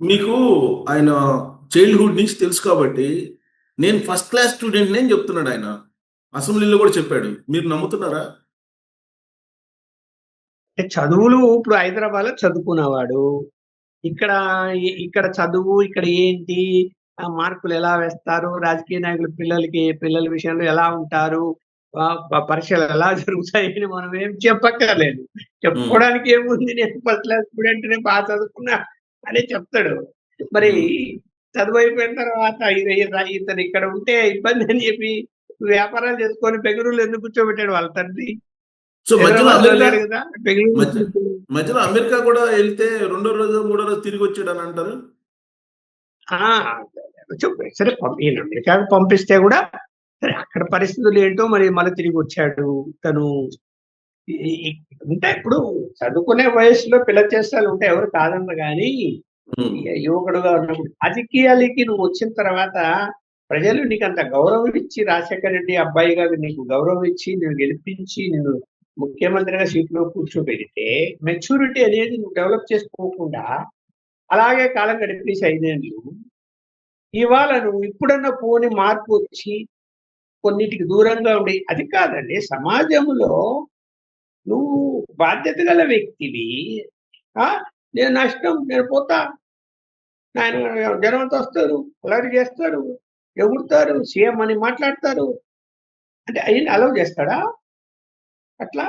మీకు ఆయన చైల్డ్‌హుడ్ నుంచి తెలుసు కాబట్టి, నేను ఫస్ట్ క్లాస్ స్టూడెంట్‌ని అని చెప్తున్నాడు ఆయన. అసెంబ్లీలో కూడా చెప్పాడు. మీరు నమ్ముతున్నారా? అంటే చదువులు ఇప్పుడు హైదరాబాద్‌లో చదువుకున్నవాడు. ఇక్కడ ఇక్కడ చదువు, ఇక్కడ ఏంటి? మార్కులు ఎలా వేస్తారు? రాజకీయ నాయకులు పిల్లలకి పిల్లల విషయంలో ఎలా ఉంటారు? పరీక్షలు ఎలా జరుగుతాయని మనం ఏం చెప్పక్కర్లేదు. చెప్పుకోవడానికి ఏముంది నేను ఫస్ట్ క్లాస్ స్టూడెంట్‌ని బా చదువుకున్నా అనే చెప్తాడు. మరి. చదువు అయిపోయిన తర్వాత ఇతను ఇక్కడ ఉంటే ఇబ్బంది అని చెప్పి వ్యాపారాలు చేసుకొని బెంగుళూరులో ఎందుకు కూర్చోబెట్టాడు వాళ్ళ తండ్రి? సో, మధ్యలో అమెరికా మధ్యలో అమెరికా కూడా ఎళ్తే రెండో రోజో, మూడో రోజు తిరిగొచ్చాడని అంటారు? ఆ! చెప్పు సరే ఈయన అమెరికాకి పంపిస్తే గూడా సరే అక్కడ పరిస్థితులు ఏంటో మరి మళ్ళీ తిరిగొచ్చాడు. తను ఇ ఇ ఇ అంటే ఇప్పుడు చదువుకునే వయస్సులో పిల్ల చేష్టాలు ఉంటాయి. ఎవరు హ్మ్. య యువకుడుగా ఉన్నప్పుడు రాజకీయాలకి నువ్వు వచ్చిన తర్వాత ప్రజలు నీకంత గౌరవం ఇచ్చి రాజశేఖర రెడ్డి అబ్బాయిగా నీకు గౌరవం ఇచ్చి, నిన్ను గెలిపించి, నిన్ను ముఖ్యమంత్రిగా సీట్‌లో కూర్చోబెడితే మెచ్యూరిటీ అనేది నువ్వు డెవలప్ చేసుకోకుండా అలాగే కాలం గడిపేసి 5 ఏళ్ళు. ఇవాళ నువ్వు ఇప్పుడన్నా పోనీ మార్పొచ్చి కొన్నిటికి దూరంగా ఉండి అది కాదండి సమాజంలో నువ్వు బాధ్యత గల వ్యక్తివి. ఆ! నేను నా ఇష్టం నేను పోతా. ఆయన జనంతో వస్తారు. అల్లరి చేస్తారు. ఎగురుతారు. సీఎం అని మాట్లాడతారు. అంటే ఆయన అలవ్ చేస్తాడా? అట్లా?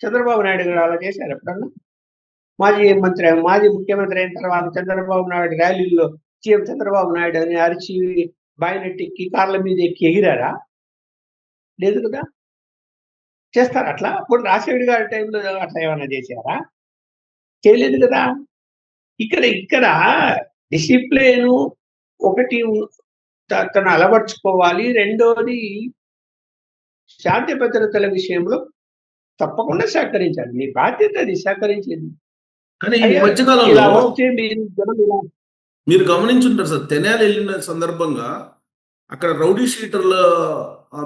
చంద్రబాబు నాయుడు గారు అలా చేశారు ఎప్పుడన్నా? మాజీ మంత్రి మాజీ ముఖ్యమంత్రి అయిన తర్వాత చంద్రబాబు నాయుడు ర్యాలీల్లో సీఎం చంద్రబాబు నాయుడు అని అరిచి బాయినెట్టెక్కి కార్ల మీద ఎక్కి ఎగిరారా? లేదు కదా! చేస్తారా అట్లా? పోనీ రాజశేఖర్ గారి టైంలో అట్లా ఏమన్నా చేశారా? చేయలేదు కదా! ఇక్కడ ఇక్కడ డిసిప్లిను ఒకటి తను అలవరుచుకోవాలి. రెండోది శాంతి భద్రతల విషయంలో తప్పకుండా సహకరించాలి. మీ బాధ్యత అది సహకరించేది. మీరు గమనించుంటారు సార్. తెనాలి ఎళ్ళిన సందర్భంగా అక్కడ రౌడీ షీటర్ల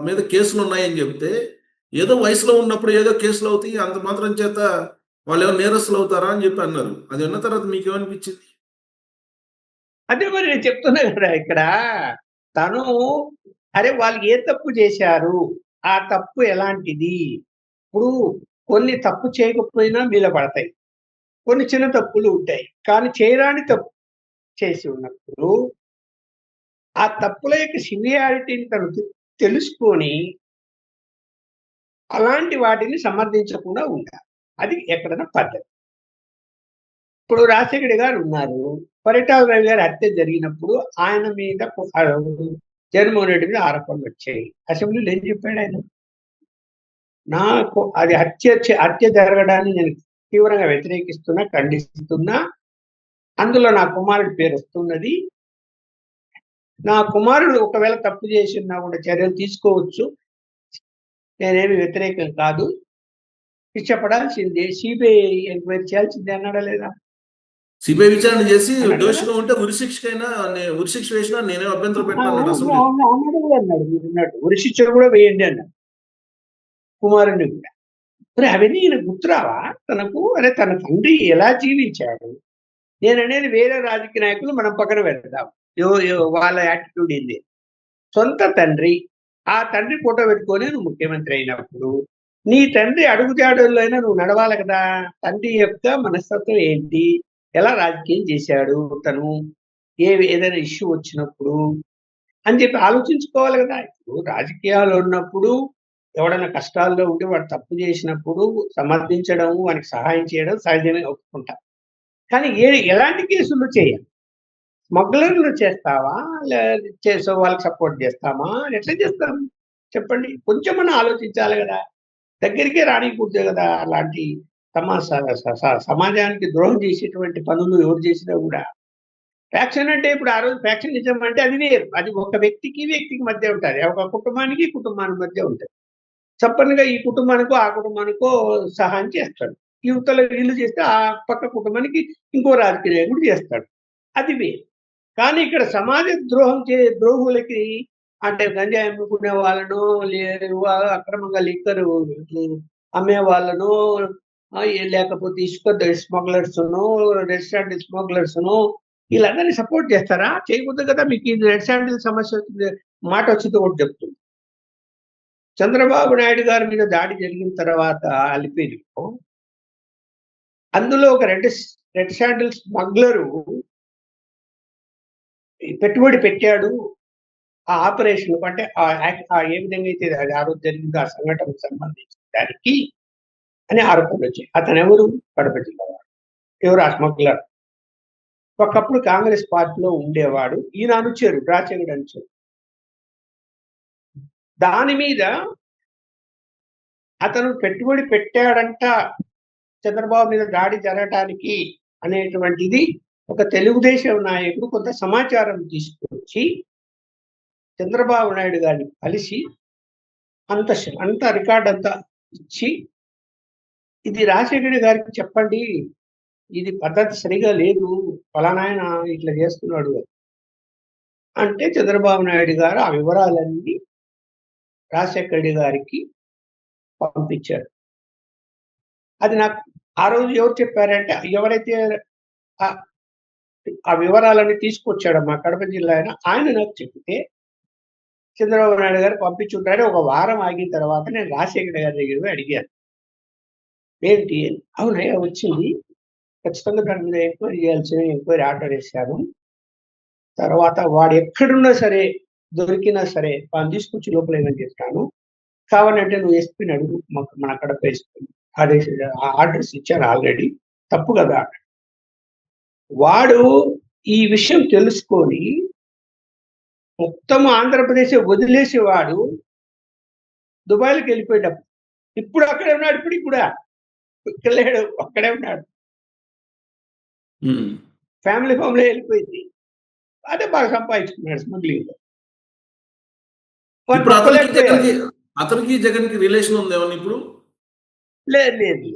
మీద కేసులున్నాయని చెప్తే, ఏదో వయసులో ఉన్నప్పుడు ఏదో కేసులు అవుతాయి అంత మాత్రం చేత వాళ్ళు ఏమో నేరస్తులు అవుతారా అని చెప్పి అన్నారు. అది విన్న తర్వాత మీకేమనిపించింది? అదే మరి నేను చెప్తున్నా కదా! ఇక్కడ తను అరే! వాళ్ళు ఏ తప్పు చేశారు? ఆ తప్పు ఎలాంటిది? ఇప్పుడు కొన్ని తప్పు చేయకపోయినా మీద పడతాయి. కొన్ని చిన్న తప్పులు ఉంటాయి. కానీ చేయరాని తప్పు చేసి ఉన్నప్పుడు ఆ తప్పుల యొక్క సివియారిటీని తను తెలుసుకొని అలాంటి వాటిని సమర్థించకుండా ఉండాలి. అది ఎక్కడైనా పద్ధతి. ఇప్పుడు రాజశేఖర్ గారు ఉన్నారు. పరిటాల రవి గారి హత్య జరిగినప్పుడు ఆయన మీద జగన్మోహన్ రెడ్డి మీద ఆరోపణలొచ్చాయి. అసెంబ్లీలో ఏం చెప్పాడు ఆయన? నాకు అది హత్య హత్య జరగడాన్ని నేను తీవ్రంగా వ్యతిరేకిస్తున్నా, ఖండిస్తున్నా. అందులో నా కుమారుడి పేరు వస్తున్నది నా కుమారుడు ఒకవేళ తప్పు చేసున్నా కూడా చర్యలు తీసుకోవచ్చు. నేనేమి వ్యతిరేకం కాదు. శిక్ష పడాల్సిందే. సిబిఐ ఎంక్వైరీ చేయాల్సిందే అన్నాడా లేదా? సిబిఐ విచారణ చేసి! దోషిగా ఉంటే ఉరిశిక్షకైనా ఉరిశిక్ష వేసినా నేనేం అభ్యంతరం! పెట్టను అన్నాడు. అన్నాడు కూడా వేయండి అన్నాడు. కుమారుడిని కూడా. మరి అవన్నీ ఈయనకు గుర్తురావా తనకు? అరే! తన తండ్రి ఎలా జీవించాడు? నేననేది వేరే రాజకీయ నాయకులు మనం పక్కన పెడదాం. వాళ్ళ యాటిట్యూడ్ ఏంది? సొంత తండ్రి. ఆ తండ్రి ఫోటో పెట్టుకొని నువ్వు ముఖ్యమంత్రి అయినప్పుడు, నీ తండ్రి అడుగుజాడల్లో అయినా నువ్వు నడవాలి కదా! తండ్రి యొక్క మనస్తత్వం ఏంటి? ఎలా రాజకీయం చేశాడు తను? ఏ ఏదైనా ఇష్యూ వచ్చినప్పుడు అని చెప్పి ఆలోచించుకోవాలి కదా! ఇప్పుడు రాజకీయాలు ఉన్నప్పుడు ఎవడైనా కష్టాల్లో ఉంటే వాడు తప్పు చేసినప్పుడు సమర్థించడం, వానికి సహాయం చేయడం సహజమే ఒప్పుకుంటా. కానీ ఏ ఎలాంటి కేసులు చేయాలి? స్మగ్లర్‌లు చేస్తావా? లే చేసే వాళ్ళకి సపోర్ట్ చేస్తామా? ఎట్లా చేస్తాం? చెప్పండి. కొంచెం మనం ఆలోచించాలి కదా దగ్గరికే రానీయకూడదు కదా అలాంటి సమా స సమాజానికి ద్రోహం చేసేటువంటి పనులు ఎవరు చేసినా కూడా ఫ్యాక్షన్ అంటే ఇప్పుడు ఆ రోజు ఫ్యాక్షనిజం అంటే అది వేరు. అది ఒక వ్యక్తికి, వ్యక్తికి మధ్య ఉంటుంది ఒక కుటుంబానికి, కుటుంబానికి మధ్య ఉంటుంది చెప్పనుగా ఈ కుటుంబానికో, ఆ కుటుంబానికో సహాయం చేస్తాడు. యువతలో వీళ్ళు చేస్తే ఆ పక్క కుటుంబానికి ఇంకో రాజకీయ నాయకుడు చేస్తాడు. అది వేరు. కానీ ఇక్కడ సమాజ ద్రోహం చే ద్రోహులకి అంటే గంజాయి అమ్ముకునే వాళ్ళనో, లే అక్రమంగా లిక్కరు అమ్మే వాళ్ళనో, లేకపోతే ఇసుక స్మగ్లర్స్ను రెడ్ రెస్టారెంట్ స్మగ్లర్స్ను వీళ్ళందరినీ సపోర్ట్ చేస్తారా? చేయకూడదు కదా మీకు ఇది రెడ్ హ్యాండిల్ సమస్య వచ్చింది మాట వచ్చింది ఒకటి చెప్తుంది చంద్రబాబు నాయుడు గారి మీద దాడి జరిగిన తర్వాత అలిపేరులో అందులో ఒక రెడ్ రెడ్ హ్యాండిల్ స్మగ్లరు పెట్టుబడి పెట్టాడు. ఆ ఆపరేషన్ అంటే ఆ ఏ విధంగా అయితే అది ఆ రోజు జరిగిందో ఆ సంఘటనకు సంబంధించిన దానికి అనే ఆరోపణలు వచ్చాయి. అతను ఎవరు? కడప జిల్లావాడు ఎవరు? ఆ స్మగ్లర్. ఒకప్పుడు కాంగ్రెస్ పార్టీలో ఉండేవాడు. ఈయన అనుచరు రాచంగుడు అనుచరు దాని మీద అతను పెట్టుబడి పెట్టాడంట. చంద్రబాబు మీద దాడి జరగటానికి అనేటువంటిది ఒక తెలుగుదేశం నాయకుడు కొంత సమాచారం తీసుకొచ్చి చంద్రబాబు నాయుడు గారిని కలిసి అంత అంత రికార్డ్ అంతా ఇచ్చి ఇది రాజశేఖర గారికి చెప్పండి ఇది పద్ధతి సరిగా లేదు ఫలానాయన ఇట్లా చేస్తున్నాడు అంటే చంద్రబాబు నాయుడు గారు ఆ వివరాలన్నీ రాజశేఖర గారికి పంపించారు. అది నాకు ఆ రోజు ఎవరు చెప్పారంటే ఎవరైతే ఆ- వివరాలన్నీ తీసుకొచ్చాడు మా కడప జిల్లా ఆయన. ఆయన నాకు చెప్తే చంద్రబాబు నాయుడు గారు పంపించుంటారని ఒక వారం ఆగిన తర్వాత నేను రాజశేఖర గారి దగ్గర అడిగాను. ఏంటి? అవునయ్య అవునయ్యా వచ్చింది. ఖచ్చితంగా దాని మీద ఎంక్వైరీ చేయాల్సిన ఎంక్వైరీ ఆర్డర్ వేశాను. తర్వాత వాడు ఎక్కడున్నా సరే దొరికినా సరే వాడిని తీసుకొచ్చి లోపల ఏమని చేస్తాను. కావాలంటే నువ్వు ఎస్పీని అడుగు. మాకు మన కడప ఎస్పీ ఆదేశ ఆర్డర్స్ ఇచ్చారు ఆల్రెడీ. తప్పు కదా. వాడు ఈ విషయం తెలుసుకొని మొత్తం ఆంధ్రప్రదేశ్ వదిలేసి వాడు దుబాయ్కి వెళ్ళిపోయేటప్పుడు. ఇప్పుడు అక్కడే ఉన్నాడు ఇప్పుడు కూడా. ఇక్కడ లేడు అక్కడే ఉన్నాడు. ఫ్యామిలీ ఫ్యామిలీ వెళ్ళిపోయింది. అదే బాగా సంపాదించుకున్నాడు స్మగ్లింగ్ అతనికి జగన్కి అతనికి జగన్కి రిలేషన్ ఉంది ఇప్పుడు? లేదు లేదు.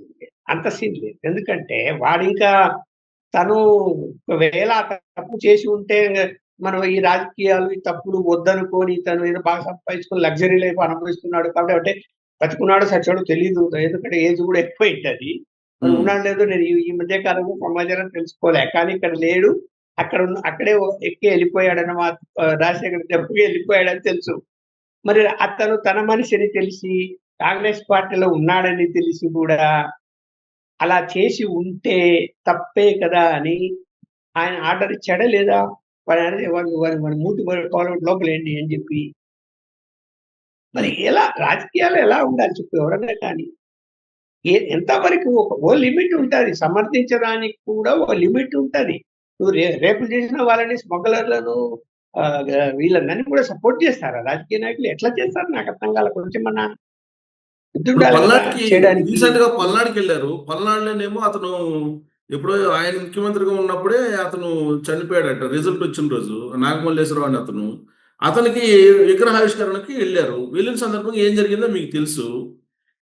అంత సీన్ లేదు. ఎందుకంటే వాడు ఇంకా తను ఒకవేళ తప్పు చేసి ఉంటే మనం ఈ రాజకీయాలు ఈ తప్పులు వద్దనుకొని తను ఏదో బాగా సంపాదించుకొని లగ్జరీ లైఫ్ అనుభవిస్తున్నాడు కాబట్టి అంటే బతుకున్నాడు సచ్చాడు తెలియదు ఎందుకంటే ఏజ్ కూడా ఎక్కువ ఉమ్. ఉన్నాడు లేదో నేను ఈ- ఈ మధ్య కాలంలో సమాచారం తెలుసుకోలే. కానీ ఇక్కడ లేడు. అక్కడ ఉన్న అక్కడే ఎక్కి వెళ్ళిపోయాడని మా రాజశేఖర్ దెబ్బకి వెళ్ళిపోయాడని తెలుసు. మరి అతను తన మనిషిని తెలిసి కాంగ్రెస్ పార్టీలో ఉన్నాడని తెలిసి కూడా అలా చేసి ఉంటే తప్పే కదా అని ఆయన ఆర్డర్ ఇచ్చాడా లేదా? వాడి అనేది మూతి కాలం లోపల ఏంటి అని చెప్పి. మరి ఎలా రాజకీయాలు ఎలా ఉండాలి చెప్పు ఎవరన్నా కానీ. ఏ ఎంతవరకు ఒక ఓ లిమిట్ ఉంటుంది సమర్థించడానికి కూడా ఓ లిమిట్ ఉంటుంది. నువ్వు రే రేపు చేసిన వాళ్ళని స్మగ్లర్లను వీళ్ళందరినీ కూడా సపోర్ట్ చేస్తారా? రాజకీయ నాయకులు ఎట్లా చేస్తారు? నాకు అర్థం కాల. కొంచెం మన బుద్ధి ఇప్పుడు ఉండాలి కదా పల్నాడుకి రీసెంట్గా పల్నాడుకి వెళ్ళారు. పల్నాడులోనేమో అతను ఎప్పుడో ఆయన ముఖ్యమంత్రిగా ఉన్నప్పుడే అతను చనిపోయాడట. రిజల్ట్ వచ్చిన రోజు నాగమల్లేశ్వరరావు అని అతను. అతనికి విగ్రహావిష్కరణకి వెళ్ళారు. వెళ్ళిన సందర్భంగా ఏం జరిగిందో మీకు తెలుసు.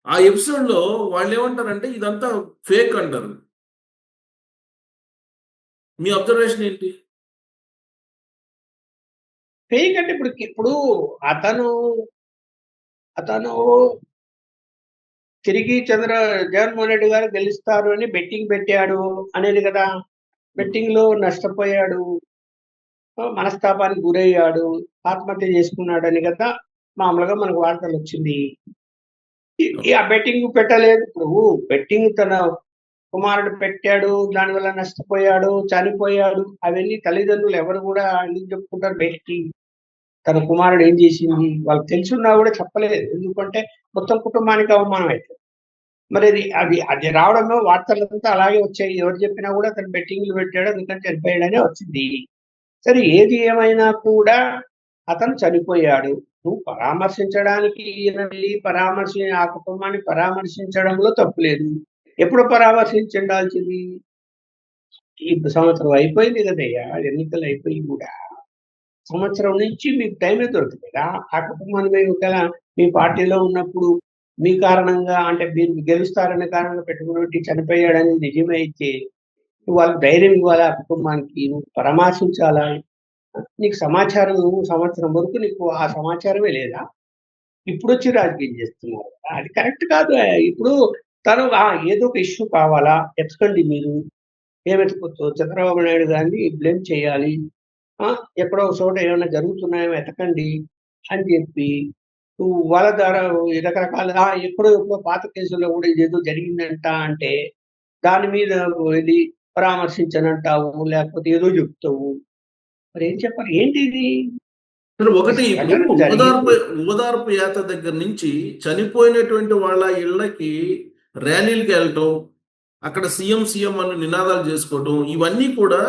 ఆ ఎపిసోడ్లో వాళ్ళు ఏమంటారంటే ఇదంతా ఫేక్ అంటారు. మీ అబ్జర్వేషన్ ఏంటి? ఫేక్ అంటే ఇప్పుడు ఇప్పుడు అతను అతను తిరిగి చంద్ర జగన్మోహన్ రెడ్డి గారు గెలుస్తారు అని బెట్టింగ్ పెట్టాడు అనేది కదా. బెట్టింగ్లో నష్టపోయాడు. మనస్తాపానికి గురయ్యాడు. ఆత్మహత్య చేసుకున్నాడు అని కదా మామూలుగా మనకు వార్తలు వచ్చింది. ఆ బెట్టింగ్ పెట్టలేదు ఇప్పుడు. బెట్టింగ్ తన కుమారుడు పెట్టాడు దానివల్ల నష్టపోయాడు చనిపోయాడు. అవన్నీ తల్లిదండ్రులు ఎవరు కూడా ఎందుకు చెప్పుకుంటారు బయటికి? తన కుమారుడు ఏం చేసింది వాళ్ళకి తెలుసున్నా కూడా చెప్పలేదు. ఎందుకంటే మొత్తం కుటుంబానికి అవమానం అవుతుంది మరి అది అది అది రావడమే వార్తలంతా అలాగే వచ్చాయి. ఎవరు చెప్పినా కూడా అతను బెట్టింగ్లు పెట్టాడు. అందుకని చనిపోయాడనే వచ్చింది. సరే ఏది ఏమైనా కూడా అతను చనిపోయాడు. నువ్వు పరామర్శించడానికి ఈయన వెళ్ళి పరామర్శ ఆ కుటుంబాన్ని పరామర్శించడంలో తప్పు లేదు. ఎప్పుడు పరామర్శించాల్సింది ఈ సంవత్సరం అయిపోయింది కదయ్యా. ఎన్నికలు అయిపోయి కూడా. సంవత్సరం నుంచి మీకు టైమే దొరకలేదా. ఆ కుటుంబాన్ని మీరు ఒకవేళ మీ పార్టీలో ఉన్నప్పుడు మీ కారణంగా అంటే మీరు గెలుస్తారనే కారణంగా పెట్టుకున్నట్టు చనిపోయాడని నిజమైతే వాళ్ళు వాళ్ళకి ధైర్యం ఇవ్వాలి ఆ కుటుంబానికి? నువ్వు పరామర్శించాలా? నీకు సమాచారం సంవత్సరం వరకు నీకు ఆ సమాచారమే లేదా? ఇప్పుడు వచ్చి రాజకీయం చేస్తున్నారు అది కరెక్ట్ కాదు. ఇప్పుడు తను ఏదో ఒక ఇష్యూ కావాలా? ఎత్తకండి మీరు. ఏమెత్తుకోవచ్చు చంద్రబాబు నాయుడు గారిని బ్లేమ్ చేయాలి? ఎక్కడో ఒక చోట ఏమైనా జరుగుతున్నాయో వెతకండి అని చెప్పి వాళ్ళ ద్వారా రకరకాల ఎక్కడో ఎప్పుడో పాత కేసుల్లో కూడా ఇదేదో జరిగిందంట అంటే దాని మీద వెళ్ళి పరామర్శించనంటావు లేకపోతే ఏదో చెప్తావు మరి ఏం చెప్పాలి ఏంటి ఇది ఒకటి. ఓదార్పు ఓదార్పు యాత్ర దగ్గర నుంచి చనిపోయినటువంటి వాళ్ళ ఇళ్ళకి ర్యాలీలకు వెళ్ళటం అక్కడ సీఎం సీఎం అని నినాదాలు చేసుకోవటం ఇవన్నీ కూడా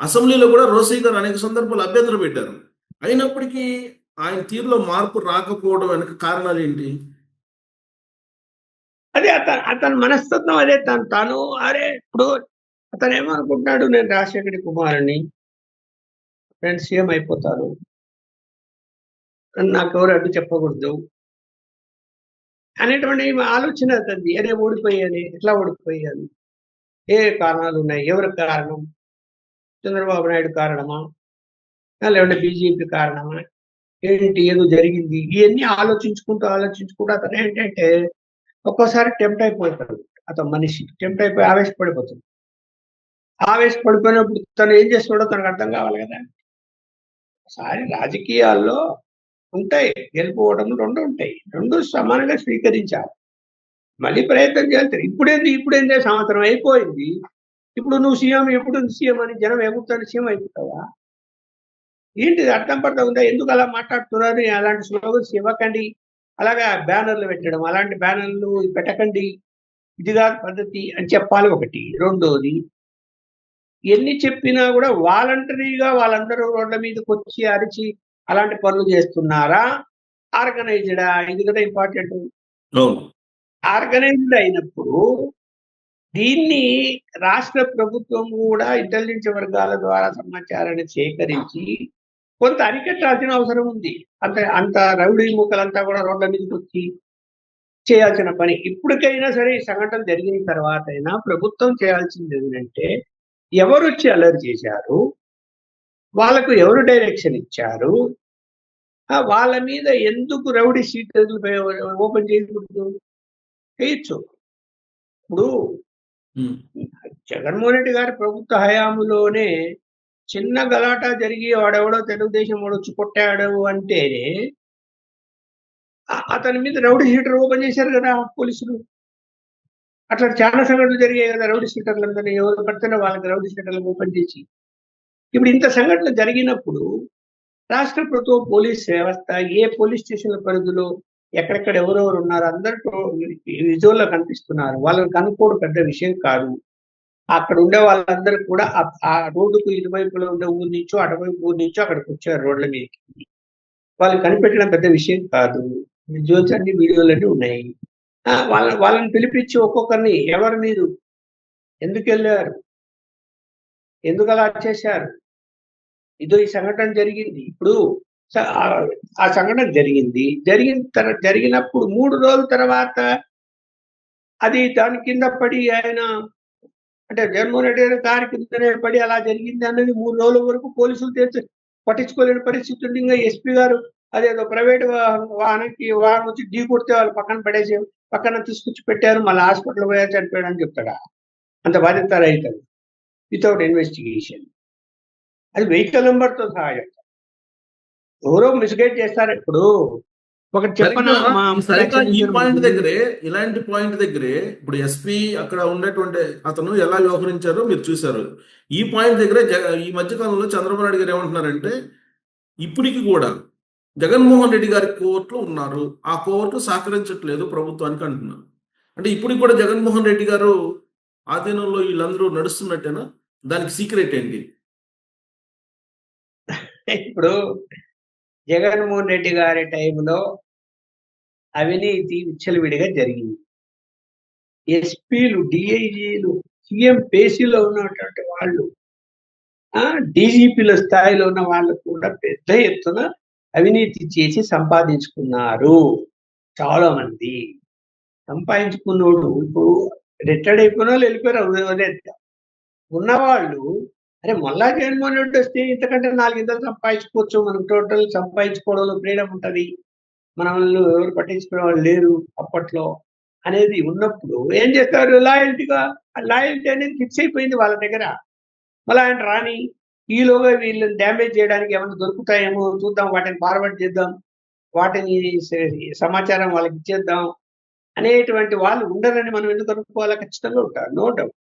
అసెంబ్లీలో కూడా రోసయ్య గారు అనేక సందర్భాలు అభ్యంతరం పెట్టారు. అయినప్పటికీ ఆయన తీరులో మార్పు రాకపోవడం వెనక కారణాలు ఏంటి? అదే అతను అతని మనస్తత్వం అదే తను తాను అరే ఇప్పుడు అతను ఏమనుకుంటున్నాడు నేను రాజశేఖరి కుమారుని నేను సీఎం అయిపోతాను. అని నాకెవరు అడ్డు చెప్పకూడదు. అనేటువంటి ఆలోచన అతనిది. అరే ఓడిపోయాను ఎట్లా ఓడిపోయాను? ఏ కారణాలు ఉన్నాయి? ఎవరి కారణం? చంద్రబాబు నాయుడు కారణమా? లేదంటే బీజేపీ కారణమా? ఏంటి ఏదో జరిగింది? ఇవన్నీ ఆలోచించుకుంటూ ఆలోచించుకుంటూ అతను ఏంటంటే ఒక్కోసారి టెంప్ట్ అయిపోతాడు. అతను మనిషి. టెంప్ట్ అయిపోయి ఆవేశపడిపోతుంది ఆవేశపడిపోయినప్పుడు తను ఏం చేస్తున్నాడో తనకు అర్థం కావాలి కదా. ఒకసారి రాజకీయాల్లో ఉంటాయి. గెలుపుకోవడం రెండు ఉంటాయి. రెండు సమానంగా స్వీకరించాలి. మళ్ళీ ప్రయత్నం చేస్తారు ఇప్పుడేంది ఇప్పుడేందే సంవత్సరం అయిపోయింది. ఇప్పుడు నువ్వు సీఎం ఎప్పుడు సీఎం అని జనం ఎగురుతాను సీఎం అయిపోతావా ఏంటిది? అర్థం పడతా ఉందా? ఎందుకు అలా మాట్లాడుతున్నారు? అలాంటి స్లోగన్స్ ఇవ్వకండి. అలాగా బ్యానర్లు పెట్టడం అలాంటి బ్యానర్లు పెట్టకండి. ఇది కాదు పద్ధతి అని చెప్పాలి ఒకటి. రెండోది ఎన్ని చెప్పినా కూడా వాలంటరీగా వాళ్ళందరూ రోడ్ల మీదకి వచ్చి అరిచి అలాంటి పనులు చేస్తున్నారా? ఆర్గనైజ్డా? ఇది కదా ఇంపార్టెంట్ ఆర్గనైజ్డ్ అయినప్పుడు దీన్ని రాష్ట్ర ప్రభుత్వం కూడా ఇంటెలిజెన్స్ వర్గాల ద్వారా సమాచారాన్ని సేకరించి కొంత అరికట్టాల్సిన అవసరం ఉంది. అంత అంత రౌడీ ముక్కలంతా కూడా రోడ్ల మీదకి వచ్చి చేయాల్సిన పని. ఇప్పటికైనా సరే ఈ సంఘటన జరిగిన తర్వాత అయినా ప్రభుత్వం చేయాల్సింది ఏంటంటే ఎవరు వచ్చి అలర్ట్ చేశారు? వాళ్ళకు ఎవరు డైరెక్షన్ ఇచ్చారు? వాళ్ళ మీద ఎందుకు రౌడీ సీట్లు ఓపెన్ చేయకూడదు చేయొచ్చు. ఇప్పుడు జగన్మోహన్ రెడ్డి గారి ప్రభుత్వ హయాంలోనే చిన్న గలాటా జరిగి వాడెవడో తెలుగుదేశం వాడు వచ్చి కొట్టాడు అంటేనే అతని మీద రౌడీ షీటర్ ఓపెన్ చేశారు కదా పోలీసులు. అట్లా చాలా సంఘటనలు జరిగాయి కదా రౌడీ షీటర్లందరినీ ఎవరు పడితేనే వాళ్ళకి రౌడీ షీటర్లు ఓపెన్ చేసి. ఇప్పుడు ఇంత సంఘటన జరిగినప్పుడు రాష్ట్ర ప్రభుత్వం పోలీస్ వ్యవస్థ ఏ పోలీస్ స్టేషన్ల పరిధిలో ఎక్కడెక్కడ ఎవరెవరు ఉన్నారు అందరితో విజువల్లో కనిపిస్తున్నారు. వాళ్ళని కనుక్కోవడం పెద్ద విషయం కాదు. అక్కడ ఉండే వాళ్ళందరూ కూడా ఆ- రోడ్డుకు ఇరువైపులో ఉండే ఊరి నుంచో అటువైపు ఊరి నుంచో అక్కడికి వచ్చారు రోడ్ల మీదకి. వాళ్ళు కనిపెట్టడం పెద్ద విషయం కాదు. విజువల్స్ అన్ని వీడియోలు ఉన్నాయి. ఆ, వాళ్ళ వాళ్ళని పిలిపించి ఒక్కొక్కరిని ఎవరు మీరు ఎందుకు వెళ్ళారు? ఎందుకు అలా చేశారు? ఇదో ఈ సంఘటన జరిగింది. ఇప్పుడు ఆ- సంఘటన జరిగింది. జరిగిన తర జరిగినప్పుడు మూడు రోజుల తర్వాత అది దాని కింద పడి ఆయన అంటే జగన్మోహన్ రెడ్డి గారి కారు కిందనే పడి అలా జరిగింది అన్నది మూడు రోజుల వరకు పోలీసులు తెచ్చు పట్టించుకోలేని పరిస్థితి ఉంది ఇంకా ఎస్పీ గారు అదేదో ప్రైవేట్ వాహనానికి వాహనం వచ్చి ఢీ కొడితే వాళ్ళు పక్కన పడేసి పక్కన తీసుకొచ్చి పెట్టారు మళ్ళీ హాస్పిటల్ పోయారు చనిపోయాడు అని చెప్తాడా? అంత బాధ్యత రైతు వితౌట్ ఇన్వెస్టిగేషన్ అది వెహికల్ నెంబర్తో సహా చెప్తారు ఎవరో మిస్గైడ్ చేస్తారు. ఇప్పుడు ఒకటి సరిగ్గా ఈ పాయింట్ దగ్గరే ఇలాంటి పాయింట్ దగ్గరే ఇప్పుడు ఎస్పీ అక్కడ ఉండేటువంటి అతను ఎలా వ్యవహరించారో మీరు చూశారు. ఈ పాయింట్ దగ్గరే ఈ మధ్య కాలంలో చంద్రబాబు నాయుడు గారు ఏమంటున్నారంటే ఇప్పటికి కూడా జగన్మోహన్ రెడ్డి గారి కోర్టులో ఉన్నారు. ఆ కోర్టు సహకరించట్లేదు ప్రభుత్వానికి అంటున్నారు. అంటే ఇప్పటికి కూడా జగన్మోహన్ రెడ్డి గారు ఆధీనంలో వీళ్ళందరూ నడుస్తున్నట్టేనా? దానికి సీక్రెట్ ఏంటి? ఇప్పుడు జగన్మోహన్ రెడ్డి గారి టైంలో అవినీతి విచ్చలవిడిగా జరిగింది. ఎస్పీలు డిఐజీలు సీఎం పేసీలో ఉన్నటువంటి వాళ్ళు ఆ డీజీపీల స్థాయిలో ఉన్న వాళ్ళు కూడా పెద్ద ఎత్తున అవినీతి చేసి సంపాదించుకున్నారు. చాలా మంది సంపాదించుకున్నోడు ఇప్పుడు రిటైర్డ్ అయిపోయిన వాళ్ళు వెళ్ళిపోయారు ఉన్నవాళ్ళు అరే మళ్ళా జగన్మోహన్ రెడ్డి వస్తే ఇంతకంటే నాలుగింతలు సంపాదించుకోవచ్చు. మనం టోటల్ సంపాదించుకోవడంలో ఫ్రీడమ్ ఉంటుంది. మన ఎవరు పట్టించుకునే వాళ్ళు లేరు అప్పట్లో అనేది ఉన్నప్పుడు ఏం చేస్తారు? లాయల్టీగా లాయల్టీ అనేది ఫిక్స్ అయిపోయింది వాళ్ళ దగ్గర. మళ్ళీ ఆయన రాని ఈలోగా వీళ్ళని డ్యామేజ్ చేయడానికి ఏమైనా దొరుకుతాయేమో చూద్దాం వాటిని ఫార్వర్డ్ చేద్దాం వాటిని సమాచారం వాళ్ళకి ఇచ్చేద్దాం అనేటువంటి వాళ్ళు ఉండరని మనం ఎందుకు అనుకోవాలా? ఖచ్చితంగా ఉంటారు. No doubt.